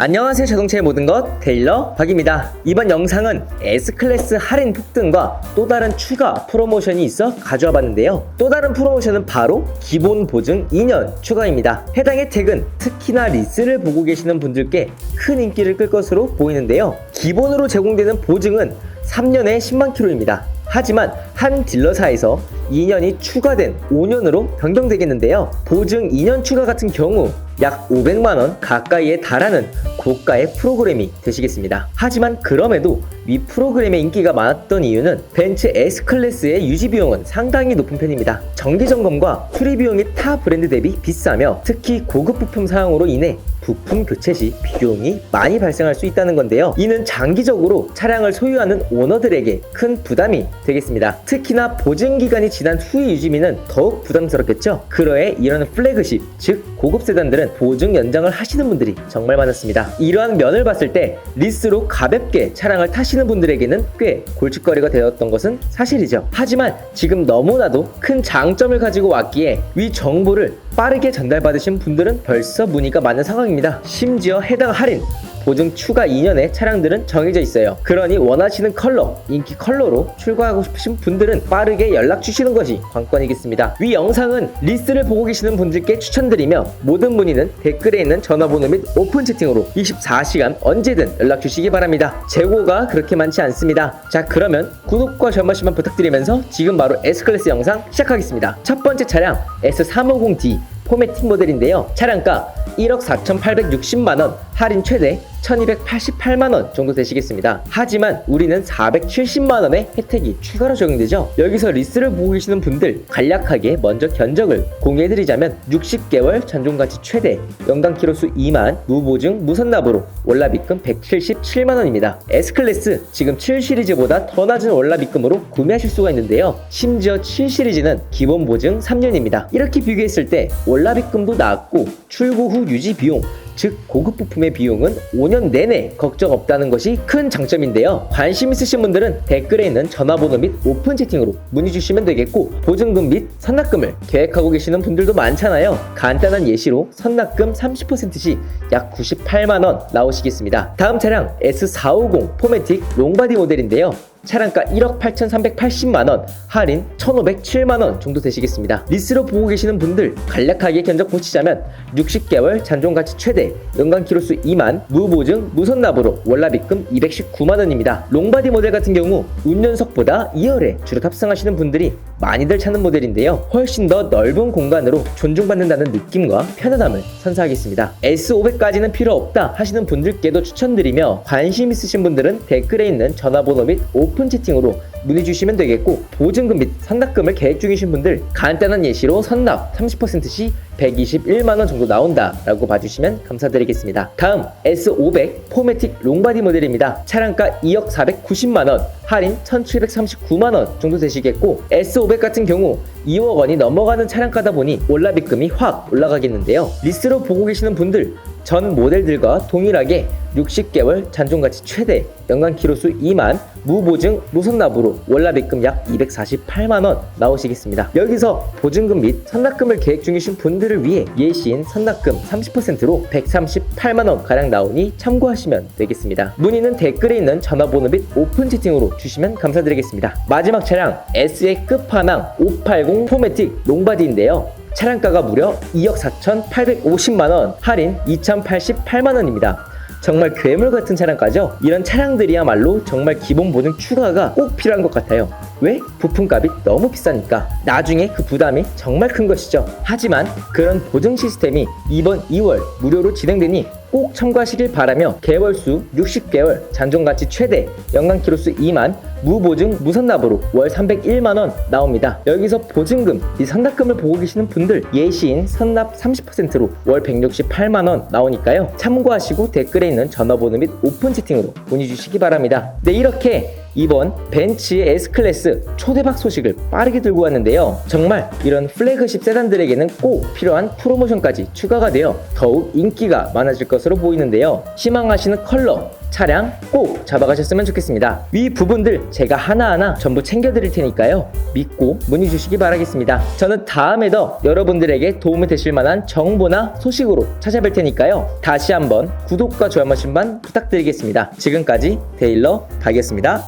안녕하세요 자동차의 모든 것. 테일러 박입니다. 이번 영상은 S클래스 할인 폭등과 또 다른 추가 프로모션이 있어 가져와 봤는데요. 또 다른 프로모션은 바로 기본 보증 2년 추가입니다. 해당 혜택은 특히나 리스를 보고 계시는 분들께 큰 인기를 끌 것으로 보이는데요. 기본으로 제공되는 보증은 3년에 10만 킬로입니다 하지만 한 딜러사에서 2년이 추가된 5년으로 변경되겠는데요. 보증 2년 추가 같은 경우 약 500만원 가까이에 달하는 고가의 프로그램이 되시겠습니다. 하지만 그럼에도 위 프로그램의 인기가 많았던 이유는 벤츠 S클래스의 유지 비용은 상당히 높은 편입니다. 정기 점검과 수리 비용이 타 브랜드 대비 비싸며 특히 고급 부품 사용으로 인해 부품 교체 시 비용이 많이 발생할 수 있다는 건데요. 이는 장기적으로 차량을 소유하는 오너들에게 큰 부담이 되겠습니다. 특히나 보증 기간이 지난 후의 유지비는 더욱 부담스럽겠죠. 그러해 이런 플래그십, 즉 고급 세단들은 보증 연장을 하시는 분들이 정말 많았습니다. 이러한 면을 봤을 때 리스로 가볍게 차량을 타시는 분들에게는 꽤 골칫거리가 되었던 것은 사실이죠. 하지만 지금 너무나도 큰 장점을 가지고 왔기에 위 정보를 빠르게 전달받으신 분들은 벌써 문의가 많은 상황입니다. 심지어 해당 할인 보증 추가 2년의 차량들은 정해져 있어요. 그러니 원하시는 컬러, 인기 컬러로 출고하고 싶으신 분들은 빠르게 연락 주시는 것이 관건이겠습니다. 위 영상은 리스트를 보고 계시는 분들께 추천드리며 모든 문의는 댓글에 있는 전화번호 및 오픈 채팅으로 24시간 언제든 연락 주시기 바랍니다. 재고가 그렇게 많지 않습니다. 자 그러면 구독과 전 말씀만 부탁드리면서 지금 바로 S클래스 영상 시작하겠습니다. 첫 번째 차량 S350D 포매틱 모델인데요. 차량가 1억 4,860만원, 할인 최대 1,288만원 정도 되시겠습니다. 하지만 우리는 470만원의 혜택이 추가로 적용되죠. 여기서 리스를 보고 계시는 분들 간략하게 먼저 견적을 공유해드리자면 60개월 잔존가치 최대, 연간 키로수 2만, 무보증, 무선납으로 월납입금 177만원입니다. S클래스 지금 7 시리즈보다 더 낮은 월납입금으로 구매하실 수가 있는데요. 심지어 7 시리즈는 기본 보증 3년입니다. 이렇게 비교했을 때 월납입금도 낮고 출고 후 유지 비용 즉 고급 부품의 비용은 5년 내내 걱정 없다는 것이 큰 장점인데요. 관심 있으신 분들은 댓글에 있는 전화번호 및 오픈 채팅으로 문의 주시면 되겠고 보증금 및 선납금을 계획하고 계시는 분들도 많잖아요. 간단한 예시로 선납금 30%시 약 98만 원 나오시겠습니다. 다음 차량 S450 포매틱 롱바디 모델인데요. 차량가 1억 8,380만원, 할인 1,507만원 정도 되시겠습니다. 리스로 보고 계시는 분들 간략하게 견적 보시자면 60개월 잔존가치 최대, 연간 키로수 2만, 무보증, 무선납으로 월납입금 219만원입니다. 롱바디 모델 같은 경우 운전석보다 2열에 주로 탑승하시는 분들이 많이들 찾는 모델인데요. 훨씬 더 넓은 공간으로 존중받는다는 느낌과 편안함을 선사하겠습니다. S500까지는 필요 없다 하시는 분들께도 추천드리며 관심 있으신 분들은 댓글에 있는 전화번호 및 오픈 채팅으로 문의 주시면 되겠고 보증금 및 선납금을 계획 중이신 분들 간단한 예시로 선납 30%시 121만원 정도 나온다 라고 봐주시면 감사드리겠습니다. 다음 S500 포매틱 롱바디 모델입니다. 차량가 2억 490만원, 할인 1739만원 정도 되시겠고 S500 같은 경우 2억 원이 넘어가는 차량가다 보니 올라비금이 확 올라가겠는데요. 리스로 보고 계시는 분들 전 모델들과 동일하게 60개월 잔존가치 최대, 연간 키로수 2만, 무보증, 무선납으로 월납입금 약 248만원 나오시겠습니다. 여기서 보증금 및 선납금을 계획 중이신 분들을 위해 예시인 선납금 30%로 138만원 가량 나오니 참고하시면 되겠습니다. 문의는 댓글에 있는 전화번호 및 오픈 채팅으로 주시면 감사드리겠습니다. 마지막 차량 S의 끝판왕 580 포매틱 롱바디인데요. 차량가가 무려 2억 4,850만 원, 할인 2,088만 원입니다. 정말 괴물 같은 차량가죠? 이런 차량들이야말로 정말 기본 보증 추가가 꼭 필요한 것 같아요. 왜? 부품값이 너무 비싸니까. 나중에 그 부담이 정말 큰 것이죠. 하지만 그런 보증 시스템이 이번 2월 무료로 진행되니 꼭 참고하시길 바라며 개월수 60개월 잔존가치 최대 연간 키로수 2만 무보증 무선납으로 월 301만원 나옵니다. 여기서 보증금, 이 선납금을 보고 계시는 분들 예시인 선납 30%로 월 168만원 나오니까요. 참고하시고 댓글에 있는 전화번호 및 오픈 채팅으로 문의 주시기 바랍니다. 네, 이렇게 이번 벤츠의 S클래스 초대박 소식을 빠르게 들고 왔는데요. 정말 이런 플래그십 세단들에게는 꼭 필요한 프로모션까지 추가가 되어 더욱 인기가 많아질 것으로 보이는데요. 희망하시는 컬러, 차량 꼭 잡아가셨으면 좋겠습니다. 위 부분들 제가 하나하나 전부 챙겨드릴 테니까요. 믿고 문의 주시기 바라겠습니다. 저는 다음에도 여러분들에게 도움이 되실 만한 정보나 소식으로 찾아뵐 테니까요. 다시 한번 구독과 좋아요 한 번씩만 부탁드리겠습니다. 지금까지 데일러 가겠습니다.